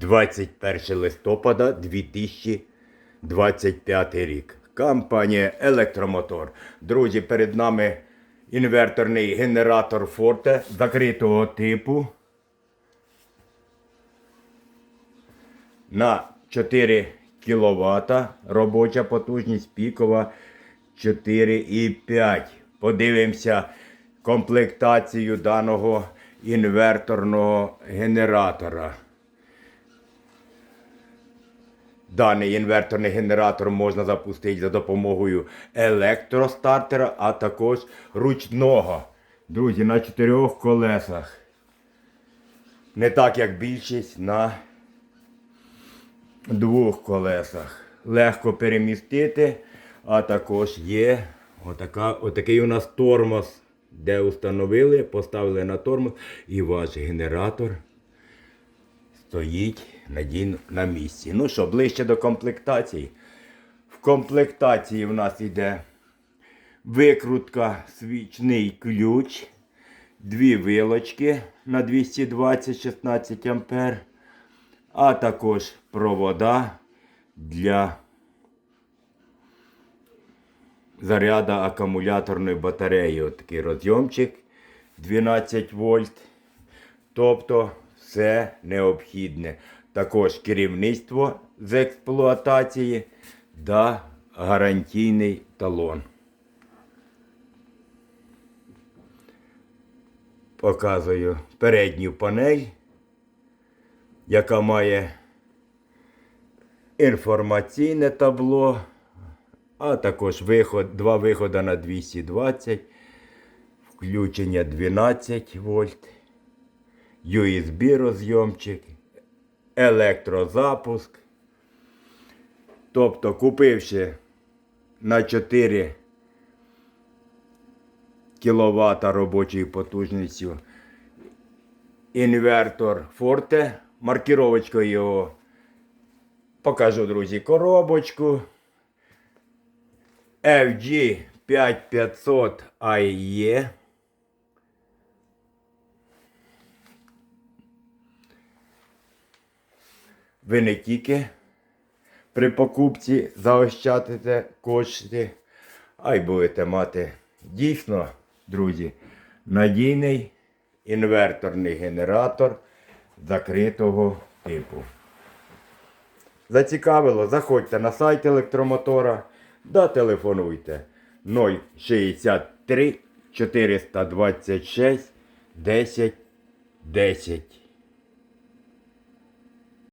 21 листопада 2025 рік. Компанія Електромотор. Друзі, перед нами інверторний генератор Forte закритого типу. На 4 кВт. Робоча потужність пікова 4,5. Подивимося комплектацію даного інверторного генератора. Даний інверторний генератор можна запустити за допомогою електростартера, а також ручного. Друзі, на чотирьох колесах. Не так, як більшість на двох колесах. Легко перемістити, а також є отака, отакий у нас тормоз, де установили, поставили на тормоз, і ваш генератор стоїть надійно на місці. Ну що, ближче до комплектації. В комплектації в нас йде викрутка, свічний ключ, дві вилочки на 220-16 ампер, а також провода для заряду акумуляторної батареї. От такий розйомчик 12 вольт. Тобто все необхідне. Також керівництво з експлуатації та гарантійний талон. Показую передню панель, яка має інформаційне табло, а також виход, два виходи на 220, включення 12 вольт. USB розйомчик, електрозапуск. Тобто, купивши на 4 кВт робочою потужністю інвертор Forte, маркіровочка його. Покажу, друзі, коробочку. FG5500IE. Ви не тільки при покупці заощадите кошти, а й будете мати дійсно, друзі, надійний інверторний генератор закритого типу. Зацікавило, заходьте на сайт електромотора да телефонуйте 063 426 10 10.